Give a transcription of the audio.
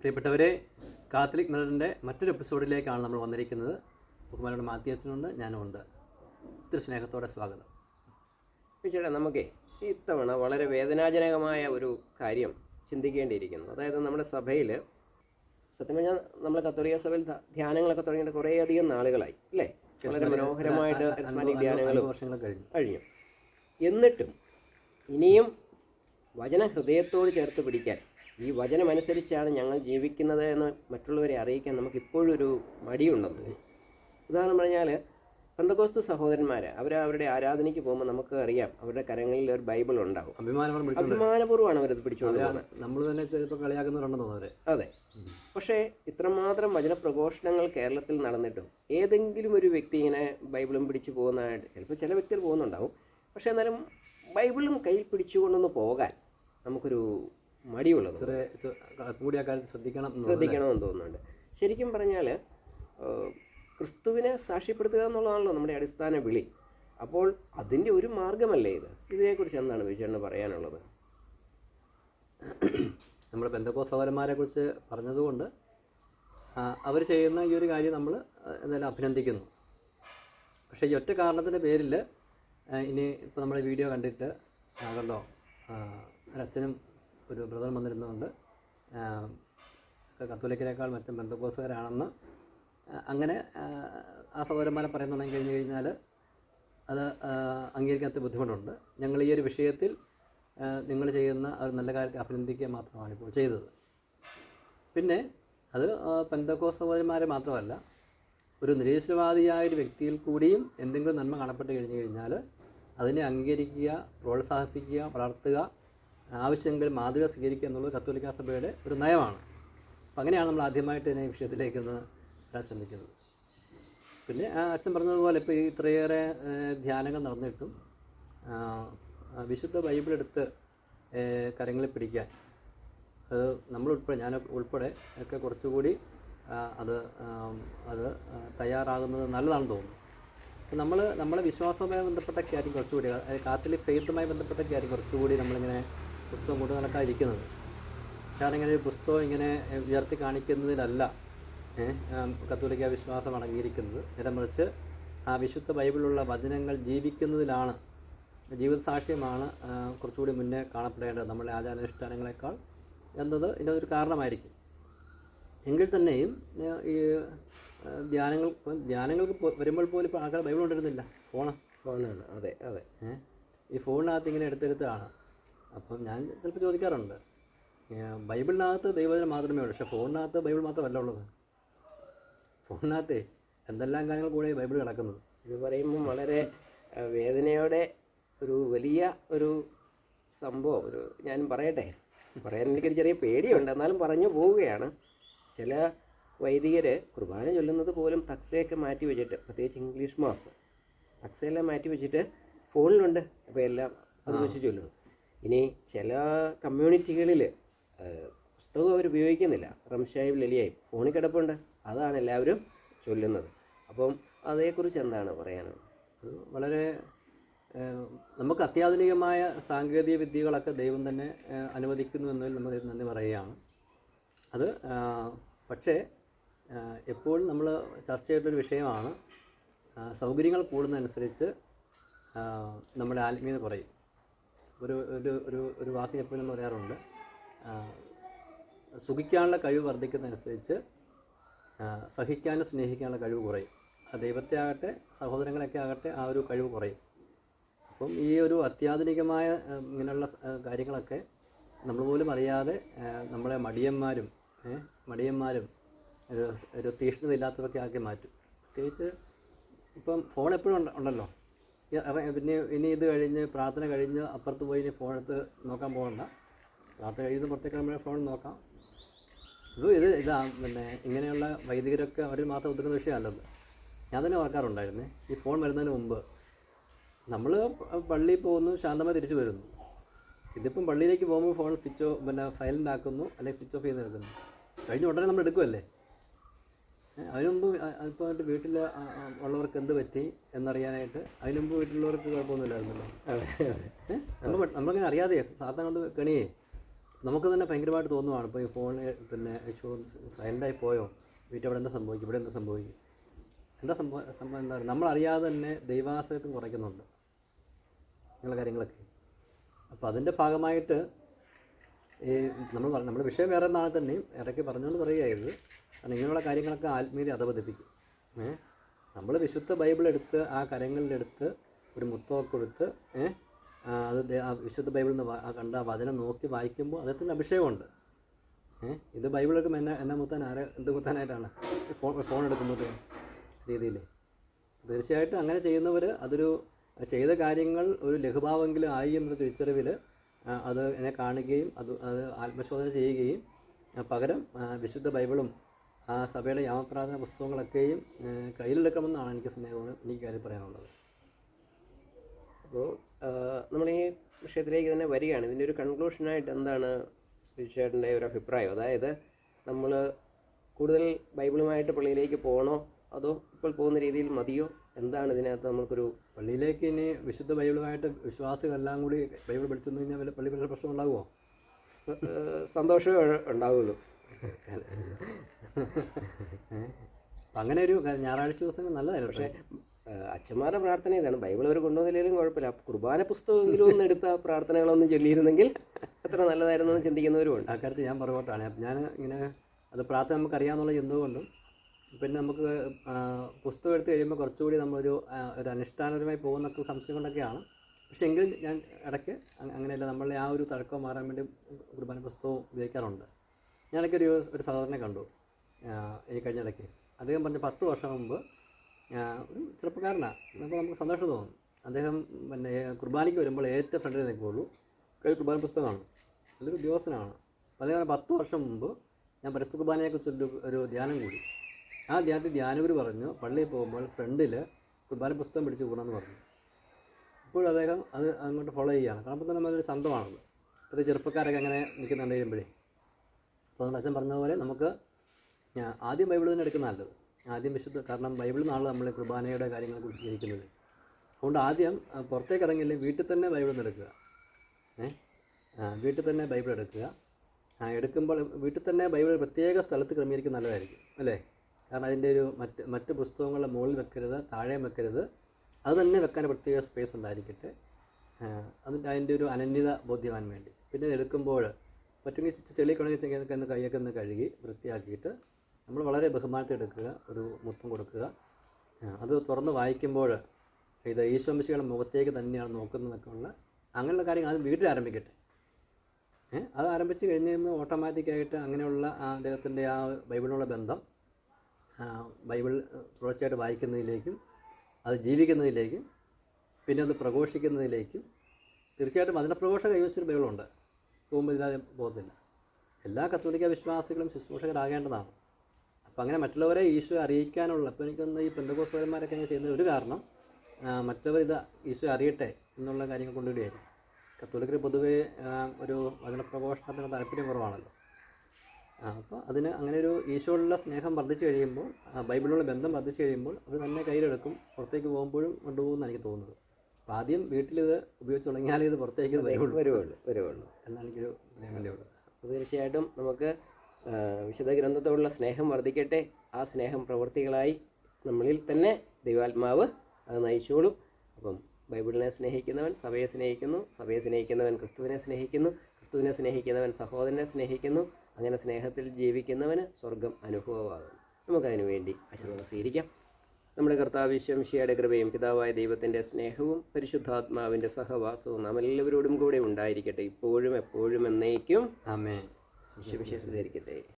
പ്രിയപ്പെട്ടവരെ കാത്തലിക് മിററിന്റെ മറ്റൊരു എപ്പിസോഡിലേക്കാണ് നമ്മൾ വന്നിരിക്കുന്നത്. ബഹുമാനോട് ഞാനും ഉണ്ട്. ഒത്തിരി സ്നേഹത്തോടെ സ്വാഗതം. ചേട്ടാ നമുക്കേ ഇത്തവണ വളരെ വേദനാജനകമായ ഒരു കാര്യം ചിന്തിക്കേണ്ടിയിരിക്കുന്നു. അതായത് നമ്മുടെ സഭയിൽ സത്യം പറഞ്ഞാൽ നമ്മൾ കത്തോലിക്ക സഭയിൽ ധ്യാനങ്ങളൊക്കെ തുടങ്ങിയിട്ട് കുറേയധികം നാളുകളായി അല്ലേ? വളരെ മനോഹരമായിട്ട് ധ്യാനങ്ങളും കഴിഞ്ഞു. എന്നിട്ടും ഇനിയും വചന ഹൃദയത്തോട് ചേർത്ത് പിടിക്കാൻ. ഈ വചനമനുസരിച്ചാണ് ഞങ്ങൾ ജീവിക്കുന്നത് എന്ന് മറ്റുള്ളവരെ അറിയിക്കാൻ നമുക്ക് ഇപ്പോഴും ഒരു മടിയുണ്ടെന്ന്. ഉദാഹരണം പറഞ്ഞാൽ പന്തകോസ്തു സഹോദരന്മാർ അവർ അവരുടെ ആരാധനയ്ക്ക് പോകുമ്പോൾ നമുക്ക് അറിയാം അവരുടെ കരങ്ങളിൽ ഒരു ബൈബിൾ ഉണ്ടാവും. അഭിമാനപൂർവമാണ് അവരത് പിടിച്ചുകൊണ്ട് നമ്മൾ തന്നെ ചിലപ്പോൾ അതെ. പക്ഷേ ഇത്രമാത്രം വചനപ്രഘോഷണങ്ങൾ കേരളത്തിൽ നടന്നിട്ടും ഏതെങ്കിലും ഒരു വ്യക്തി ഇങ്ങനെ ബൈബിളും പിടിച്ചു പോകുന്നതായിട്ട് ചിലപ്പോൾ ചില വ്യക്തികൾ പോകുന്നുണ്ടാവും. പക്ഷേ എന്നാലും ബൈബിളും കയ്യിൽ പിടിച്ചുകൊണ്ടൊന്ന് പോകാൻ നമുക്കൊരു മടിയുള്ളത് കൂടിയ കാലത്ത് ശ്രദ്ധിക്കണം ശ്രദ്ധിക്കണമെന്ന് തോന്നുന്നുണ്ട്. ശരിക്കും പറഞ്ഞാൽ ക്രിസ്തുവിനെ സാക്ഷ്യപ്പെടുത്തുക എന്നുള്ളതാണല്ലോ നമ്മുടെ അടിസ്ഥാന വിളി. അപ്പോൾ അതിന്റെ ഒരു മാർഗമല്ലേ ഇത്? ഇതിനെക്കുറിച്ച് എന്താണ് വിചാരണ പറയാനുള്ളത്? നമ്മൾ ബന്ധക്കോ സഹോദരന്മാരെ കുറിച്ച് പറഞ്ഞതുകൊണ്ട് അവർ ചെയ്യുന്ന ഈ ഒരു കാര്യം നമ്മൾ എന്തായാലും അഭിനന്ദിക്കുന്നു. പക്ഷേ ഈ ഒറ്റ കാരണത്തിന്റെ പേരിൽ ഇനി ഇപ്പോൾ നമ്മുടെ വീഡിയോ കണ്ടിട്ട് ആ, കണ്ടോ? ആ, ഒരച്ഛനും ഒരു ബ്രദർ വന്നിരുന്നുകൊണ്ട് കത്തോലിക്കിനേക്കാൾ മറ്റും ബന്ധുക്കോസുകാരാണെന്ന് അങ്ങനെ ആ, സഹോദരന്മാരെ പറയുന്നുണ്ടെങ്കിൽ കഴിഞ്ഞ് കഴിഞ്ഞാൽ അത് അംഗീകരിക്കാത്ത ബുദ്ധിമുട്ടുണ്ട്. ഞങ്ങൾ ഈ ഒരു വിഷയത്തിൽ നിങ്ങൾ ചെയ്യുന്ന ഒരു നല്ല കാര്യത്തെ അഭിനന്ദിക്കുക മാത്രമാണ് ഇപ്പോൾ ചെയ്തത്. പിന്നെ അത് പെന്തക്കോ സഹോദരന്മാരെ മാത്രമല്ല ഒരു നിരീശ്വരവാദിയായ ഒരു വ്യക്തിയിൽ കൂടിയും എന്തെങ്കിലും നന്മ കാണപ്പെട്ട് കഴിഞ്ഞു കഴിഞ്ഞാൽ അതിനെ അംഗീകരിക്കുക പ്രോത്സാഹിപ്പിക്കുക വളർത്തുക ആവശ്യമെങ്കിൽ മാതൃക സ്വീകരിക്കുക എന്നുള്ളത് കത്തോലിക്ക സഭയുടെ ഒരു നയമാണ്. അപ്പം അങ്ങനെയാണ് നമ്മൾ ആദ്യമായിട്ട് ഇതിനെ വിഷയത്തിലേക്ക് ഒന്ന് വരാൻ ശ്രമിക്കുന്നത് പിന്നെ അച്ഛൻ പറഞ്ഞതുപോലെ ഇപ്പോൾ ഈ ഇത്രയേറെ ധ്യാനങ്ങൾ നടന്നിട്ടും വിശുദ്ധ ബൈബിൾ എടുത്ത് കരങ്ങളിൽ പിടിക്കാൻ അത് നമ്മൾ ഉൾപ്പെടെ ഞാൻ ഉൾപ്പെടെ ഒക്കെ കുറച്ചുകൂടി അത് അത് തയ്യാറാകുന്നത് നല്ലതാണെന്ന് തോന്നുന്നു. അപ്പം നമ്മൾ നമ്മളെ വിശ്വാസവുമായി ബന്ധപ്പെട്ട കാര്യം കുറച്ചുകൂടി കാത്തലിക് ഫെയ്ത്തുമായി ബന്ധപ്പെട്ട കാര്യം കുറച്ചുകൂടി നമ്മളിങ്ങനെ പുസ്തകം കൊണ്ട് നടക്കാതിരിക്കുന്നത് കാരണം ഇങ്ങനെ ഒരു പുസ്തകം ഇങ്ങനെ ഉയർത്തി കാണിക്കുന്നതിലല്ല കത്തോലിക്ക വിശ്വാസം അടങ്ങിയിരിക്കുന്നത്. നേരെ മറിച്ച് ആ വിശുദ്ധ ബൈബിളിലുള്ള വചനങ്ങൾ ജീവിക്കുന്നതിലാണ് ജീവിത സാക്ഷ്യമാണ് കുറച്ചുകൂടി മുന്നേ കാണപ്പെടേണ്ടത്. നമ്മുടെ ആചാരാനുഷ്ഠാനങ്ങളെക്കാൾ എന്നത് ഇതിന്റെ ഒരു കാരണമായിരിക്കും. എങ്കിൽ തന്നെയും ഈ ധ്യാനങ്ങൾ ധ്യാനങ്ങൾക്ക് വരുമ്പോൾ പോലും ഇപ്പോൾ ആൾക്കാർ ബൈബിൾ കൊണ്ടിരുന്നില്ല ഫോണ്? ഫോണാണ്. അതെ അതെ. ഈ ഫോണിനകത്ത് ഇങ്ങനെ എടുത്തെടുത്താണ് അപ്പം ഞാൻ ചിലപ്പോൾ ചോദിക്കാറുണ്ട്. ബൈബിളിനകത്ത് ദൈവജനം മാത്രമേ ഉള്ളൂ. പക്ഷേ ഫോണിനകത്ത് ബൈബിൾ മാത്രമല്ല ഉള്ളത്. ഫോണിനകത്ത് എന്തെല്ലാം കാര്യങ്ങൾ കൂടെ ബൈബിൾ കിടക്കുന്നത്. ഇത് പറയുമ്പോൾ വളരെ വേദനയോടെ ഒരു വലിയ ഒരു സംഭവം. ഒരു ഞാൻ പറയട്ടെ. പറയാൻ എനിക്കൊരു ചെറിയ പേടിയുണ്ട്. എന്നാലും പറഞ്ഞു പോവുകയാണ്. ചില വൈദികർ കുർബാന ചൊല്ലുന്നത് പോലും തക്സയൊക്കെ മാറ്റി വെച്ചിട്ട് പ്രത്യേകിച്ച് ഇംഗ്ലീഷ് മാസ് തക്സയെല്ലാം മാറ്റി വെച്ചിട്ട് ഫോണിലുണ്ട്. അപ്പോൾ എല്ലാം അത് വെച്ച് ചൊല്ലുന്നു. ഇനി ചില കമ്മ്യൂണിറ്റികളിൽ പുസ്തകം അവർ ഉപയോഗിക്കുന്നില്ല. റംഷായും ലലിയായും ഫോണിൽ കിടപ്പുണ്ട്. അതാണ് എല്ലാവരും ചൊല്ലുന്നത്. അപ്പം അതേക്കുറിച്ച് എന്താണ് പറയാനുള്ളത്? വളരെ നമുക്ക് അത്യാധുനികമായ സാങ്കേതിക വിദ്യകളൊക്കെ ദൈവം തന്നെ അനുവദിക്കുന്നു എന്നതിൽ നമ്മൾ നന്ദി പറയുകയാണ്. അത് പക്ഷേ എപ്പോഴും നമ്മൾ ചർച്ച ചെയ്തിട്ടൊരു വിഷയമാണ് സൗകര്യങ്ങൾ കൂടുന്നതനുസരിച്ച് നമ്മുടെ ആത്മീയത കുറയും. ഒരു ഒരു ഒരു ഒരു വാക്ക് എപ്പോഴും പറയാറുണ്ട്. സുഖിക്കാനുള്ള കഴിവ് വർദ്ധിക്കുന്നതനുസരിച്ച് സഹിക്കാനും സ്നേഹിക്കാനുള്ള കഴിവ് കുറയും. ദൈവത്തെ ആകട്ടെ സഹോദരങ്ങളൊക്കെ ആകട്ടെ ആ ഒരു കഴിവ് കുറയും. അപ്പം ഈ ഒരു അത്യാധുനികമായ ഇങ്ങനെയുള്ള കാര്യങ്ങളൊക്കെ നമ്മൾ പോലും അറിയാതെ നമ്മളെ മടിയന്മാരും മടിയന്മാരും ഒരു ഒരു തീഷ്ണത ഇല്ലാത്തതൊക്കെ ആക്കി മാറ്റും. പ്രത്യേകിച്ച് ഇപ്പം ഫോൺ എപ്പോഴും ഉണ്ടല്ലോ. പിന്നെ ഇനി ഇത് കഴിഞ്ഞ് പ്രാർത്ഥന കഴിഞ്ഞ് അപ്പുറത്ത് പോയി ഇനി ഫോണെടുത്ത് നോക്കാൻ പോകണ്ട. പ്രാർത്ഥന കഴിയുന്ന പുറത്തേക്ക് നമ്മൾ ഫോൺ നോക്കാം. ഇത് ഇത് ഇതാ പിന്നെ ഇങ്ങനെയുള്ള വൈദികരൊക്കെ അവർ മാത്രം ഒതുക്കുന്ന വിഷയമല്ലത് ഞാൻ തന്നെ ഓർക്കാറുണ്ടായിരുന്നു ഈ ഫോൺ വരുന്നതിന് മുമ്പ് നമ്മൾ പള്ളിയിൽ പോകുന്നു ശാന്തമായി തിരിച്ചു വരുന്നു. ഇതിപ്പം പള്ളിയിലേക്ക് പോകുമ്പോൾ ഫോൺ സ്വിച്ച് ഓഫ് പിന്നെ സൈലന്റ് ആക്കുന്നു അല്ലെങ്കിൽ സ്വിച്ച് ഓഫ് ചെയ്ത് കഴിഞ്ഞ ഉടനെ നമ്മൾ എടുക്കുമല്ലേ അതിനു മുമ്പ് ഇപ്പോൾ വീട്ടിൽ ഉള്ളവർക്ക് എന്ത് പറ്റി എന്നറിയാനായിട്ട് അതിനു മുമ്പ് വീട്ടിലുള്ളവർക്ക് കുഴപ്പമൊന്നുമില്ലായിരുന്നല്ലോ. നമ്മൾ നമ്മളിങ്ങനെ അറിയാതെ സാധാരണ കൊണ്ട് കണിയേ. നമുക്ക് തന്നെ ഭയങ്കരമായിട്ട് തോന്നുവാണ്. ഇപ്പോൾ ഈ ഫോൺ പിന്നെ സൈലന്റായി പോയോ? വീട്ടിൽ അവിടെ എന്താ സംഭവിക്കും? ഇവിടെ എന്താ സംഭവിക്കും? എന്താ സംഭവം സംഭവം എന്താ പറയുക? നമ്മളറിയാതെ തന്നെ ദൈവാശ്രയത്വം കുറയ്ക്കുന്നുണ്ട്. ഇങ്ങനെയുള്ള കാര്യങ്ങളൊക്കെ. അപ്പോൾ അതിന്റെ ഭാഗമായിട്ട് ഈ നമ്മൾ നമ്മുടെ വിഷയം വേറെ നാളെ തന്നെയും ഇടയ്ക്ക് പറഞ്ഞുകൊണ്ട് പറയുകയായത് കാരണം ഇങ്ങനെയുള്ള കാര്യങ്ങളൊക്കെ ആത്മീയത അധപതിപ്പിക്കും. നമ്മൾ വിശുദ്ധ ബൈബിൾ എടുത്ത് ആ കരങ്ങളിലെടുത്ത് ഒരു മുത്തമൊക്കെ കൊടുത്ത് ഏ? അത് വിശുദ്ധ ബൈബിളിൽ നിന്ന് കണ്ട വചനം നോക്കി വായിക്കുമ്പോൾ അദ്ദേഹത്തിന് അഭിഷേകമുണ്ട്. ഏ? ഇത് ബൈബിളൊക്കെ എന്നെ എന്നെ മുത്താൻ ആരെ എന്ത് മുത്താനായിട്ടാണ്? ഫോൺ ഫോൺ എടുക്കുന്നത് രീതിയിൽ തീർച്ചയായിട്ടും അങ്ങനെ ചെയ്യുന്നവർ അതൊരു ചെയ്ത കാര്യങ്ങൾ ഒരു ലഘുഭാവമെങ്കിലും ആയി എന്നൊരു തിരിച്ചറിവിൽ അത് എന്നെ കാണുകയും അത് അത് ആത്മശോധന ചെയ്യുകയും പകരം വിശുദ്ധ ബൈബിളും ആ സഭയുടെ യാമപ്രാർത്ഥന പുസ്തകങ്ങളൊക്കെയും കയ്യിലെടുക്കണമെന്നാണ് എനിക്ക് സ്നേഹമാണ് എനിക്ക് കാര്യം പറയാനുള്ളത്. അപ്പോൾ നമ്മൾ ഈ വിഷയത്തിലേക്ക് തന്നെ വരികയാണ്. ഇതിന്റെ ഒരു കൺക്ലൂഷനായിട്ട് എന്താണ് തീർച്ചയായിട്ടും ഒരു അഭിപ്രായം? അതായത് നമ്മൾ കൂടുതൽ ബൈബിളുമായിട്ട് പള്ളിയിലേക്ക് പോകണോ? അതോ ഇപ്പോൾ പോകുന്ന രീതിയിൽ മതിയോ? എന്താണ് ഇതിനകത്ത് നമുക്കൊരു പള്ളിയിലേക്ക് ഇനി വിശുദ്ധ ബൈബിളുമായിട്ട് വിശ്വാസികളെല്ലാം കൂടി ബൈബിൾ പഠിച്ചു കഴിഞ്ഞാൽ വല്ല പള്ളി പ്രശ്നം ഉണ്ടാകുമോ സന്തോഷമേ ഉണ്ടാവുള്ളൂ. അങ്ങനെ ഒരു ഞായറാഴ്ച ദിവസങ്ങൾ നല്ലതായിരുന്നു. പക്ഷേ അച്ഛന്മാരുടെ പ്രാർത്ഥന ഇതാണ്. ബൈബിൾ അവർ കൊണ്ടുവന്നില്ലെങ്കിലും കുഴപ്പമില്ല. കുർബാന പുസ്തകമെങ്കിലും ഒന്ന് എടുത്ത പ്രാർത്ഥനകളൊന്നും ചൊല്ലിയിരുന്നെങ്കിൽ അത്ര നല്ലതായിരുന്നു എന്ന് ചിന്തിക്കുന്നവരുമുണ്ട്. ആ കാര്യത്തിൽ ഞാൻ പുറകോട്ടാണ്. ഞാൻ ഇങ്ങനെ അത് പ്രാർത്ഥന നമുക്കറിയാമെന്നുള്ള കൊണ്ടും പിന്നെ നമുക്ക് പുസ്തകം എടുത്ത് കഴിയുമ്പോൾ കുറച്ചുകൂടി നമ്മളൊരു ഒരു അനുഷ്ഠാനപരമായി പോകുന്നൊക്കെ സംശയം കൊണ്ടൊക്കെയാണ്. പക്ഷേ എങ്കിലും ഞാൻ ഇടയ്ക്ക് അങ്ങനെയല്ല നമ്മളുടെ ആ ഒരു തഴക്കം മാറാൻ വേണ്ടി കുർബാന പുസ്തകം ഉപയോഗിക്കാറുണ്ട്. ഞാനൊക്കെ ഒരു ഒരു സഹോദരനെ കണ്ടു. ഈ കഴിഞ്ഞ ഇടയ്ക്ക്. അദ്ദേഹം പറഞ്ഞ പത്ത് വർഷം മുമ്പ് ഒരു ചെറുപ്പക്കാരനാണ് അപ്പോൾ നമുക്ക് സന്തോഷം തോന്നും. അദ്ദേഹം പിന്നെ കുർബാനയ്ക്ക് വരുമ്പോൾ ഏറ്റവും ഫ്രണ്ടിൽ നിൽക്കുകയുള്ളൂ. കയ്യിൽ കുർബാന പുസ്തകമാണ്. നല്ലൊരു ഉദ്യോഗസ്ഥനാണ്. അതേപോലെ പത്ത് വർഷം മുമ്പ് ഞാൻ പരിസ്ഥിതി കുർബാനയെക്കുറിച്ചൊരു ഒരു ധ്യാനം കൂടി. ആ ധ്യാനത്തിൽ ധ്യാനഗുരു പറഞ്ഞു പള്ളിയിൽ പോകുമ്പോൾ ഫ്രണ്ടിൽ കുർബാന പുസ്തകം പിടിച്ച് കൂടണമെന്ന് പറഞ്ഞു. ഇപ്പോഴും അദ്ദേഹം അത് അങ്ങോട്ട് ഫോളോ ചെയ്യുകയാണ്. കാരണം തന്നെ നമ്മളൊരു ചന്തമാണത്. അപ്പോൾ ചെറുപ്പക്കാരൊക്കെ അങ്ങനെ നിൽക്കുന്നുണ്ടെങ്കിലും കഴിയുമ്പോഴേ. അപ്പോൾ അച്ഛൻ പറഞ്ഞതുപോലെ നമുക്ക് ആദ്യം ബൈബിൾ തന്നെ എടുക്കുന്ന നല്ലത്. ആദ്യം വിശുദ്ധ കാരണം ബൈബിളിൽ നിന്നാണ് നമ്മൾ കുർബാനയുടെ കാര്യങ്ങളെക്കുറിച്ച് ജയിക്കുന്നത് അതുകൊണ്ട് ആദ്യം പുറത്തേക്ക് ഇറങ്ങിയില്ലേ വീട്ടിൽ തന്നെ ബൈബിൾ നിന്ന് എടുക്കുക. വീട്ടിൽ തന്നെ ബൈബിൾ എടുക്കുക. എടുക്കുമ്പോൾ വീട്ടിൽ തന്നെ ബൈബിൾ പ്രത്യേക സ്ഥലത്ത് ക്രമീകരിക്കുന്നത് നല്ലതായിരിക്കും അല്ലേ? കാരണം അതിന്റെ ഒരു മറ്റ് മറ്റ് പുസ്തകങ്ങളുടെ മുകളിൽ വെക്കരുത് താഴെ വെക്കരുത്. അത് തന്നെ വെക്കാൻ പ്രത്യേക സ്പേസ് ഉണ്ടായിരിക്കട്ടെ. അതിന്റെ അതിന്റെ ഒരു അനന്യത ബോധ്യമാൻ വേണ്ടി. പിന്നെ എടുക്കുമ്പോൾ പറ്റുമെങ്കിൽ ചെളി കുണങ്ങി ഒന്ന് കൈയൊക്കെ ഒന്ന് കഴുകി വൃത്തിയാക്കിയിട്ട് നമ്മൾ വളരെ ബഹുമാനത്തെടുക്കുക ഒരു മുത്തം കൊടുക്കുക. അത് തുറന്ന് വായിക്കുമ്പോൾ ഇത് ഈശോമിശികളുടെ മുഖത്തേക്ക് തന്നെയാണ് നോക്കുന്നതൊക്കെ ഉള്ള അങ്ങനെയുള്ള കാര്യങ്ങൾ അത് വീട്ടിൽ ആരംഭിക്കട്ടെ. അത് ആരംഭിച്ച് കഴിഞ്ഞ് ഓട്ടോമാറ്റിക്കായിട്ട് അങ്ങനെയുള്ള ആ അദ്ദേഹത്തിന്റെ ആ ബൈബിളിനുള്ള ബന്ധം ബൈബിൾ തുടർച്ചയായിട്ട് വായിക്കുന്നതിലേക്കും അത് ജീവിക്കുന്നതിലേക്കും പിന്നെ അത് പ്രഘോഷിക്കുന്നതിലേക്കും തീർച്ചയായിട്ടും അതിന്റെ പ്രഘോഷം കൈവശൊരു ബൈബിളുണ്ട്. പോകുമ്പോൾ ഇല്ലാതെ പോകത്തില്ല എല്ലാ കത്തോലിക്ക വിശ്വാസികളും ശുശ്രൂഷകരാകേണ്ടതാണ്. അപ്പം അങ്ങനെ മറ്റുള്ളവരെ ഈശോ അറിയിക്കാനുള്ള അപ്പോൾ എനിക്കൊന്ന് ഈ പെന്തകോസ്വരന്മാരൊക്കെ അങ്ങനെ ചെയ്യുന്ന ഒരു കാരണം മറ്റുള്ളവർ ഇത് ഈശോ അറിയട്ടെ എന്നുള്ള കാര്യങ്ങൾ കൊണ്ടുവരികയായിരുന്നു കത്തോലിക്കർ പൊതുവേ ഒരു വചനപ്രഘോഷണത്തിന് താല്പര്യം കുറവാണല്ലോ. അപ്പോൾ അതിന് അങ്ങനെ ഒരു ഈശോയുള്ള സ്നേഹം വർദ്ധിച്ചു കഴിയുമ്പോൾ ബൈബിളിലുള്ള ബന്ധം വർദ്ധിച്ചു കഴിയുമ്പോൾ അവർ തന്നെ കയ്യിലെടുക്കും പുറത്തേക്ക് പോകുമ്പോഴും കൊണ്ടുപോകുമെന്നാണ് എനിക്ക് തോന്നുന്നത്. അപ്പോൾ ആദ്യം വീട്ടിലിത് ഉപയോഗിച്ച് തുടങ്ങിയാലേ ഇത് പുറത്തേക്ക് വരുള്ളൂ. വരുവുള്ളൂ വരുവുള്ളൂ. എന്നാണ് എനിക്കൊരു അപ്പോൾ തീർച്ചയായിട്ടും നമുക്ക് വിശുദ്ധ ഗ്രന്ഥത്തോടുള്ള സ്നേഹം വർദ്ധിക്കട്ടെ. ആ സ്നേഹം പ്രവൃത്തികളായി നമ്മളിൽ തന്നെ ദൈവാത്മാവ് അത് നയിച്ചോളും. അപ്പം ബൈബിളിനെ സ്നേഹിക്കുന്നവൻ സഭയെ സ്നേഹിക്കുന്നു സഭയെ സ്നേഹിക്കുന്നവൻ ക്രിസ്തുവിനെ സ്നേഹിക്കുന്നു ക്രിസ്തുവിനെ സ്നേഹിക്കുന്നവൻ സഹോദരനെ സ്നേഹിക്കുന്നു. അങ്ങനെ സ്നേഹത്തിൽ ജീവിക്കുന്നവന് സ്വർഗം അനുഭവമാകുന്നു. നമുക്കതിനു വേണ്ടി അശ്രമം സ്വീകരിക്കാം. നമ്മുടെ കർത്താവ് വിശ്വംശിയുടെ കൃപയും പിതാവായ ദൈവത്തിന്റെ സ്നേഹവും പരിശുദ്ധാത്മാവിന്റെ സഹവാസവും നാം എല്ലാവരോടും കൂടെ ഉണ്ടായിരിക്കട്ടെ. ഇപ്പോഴും എപ്പോഴും എന്നേക്കും ആമേ വിശ്വവിശ്വസിച്ചിരിക്കട്ടെ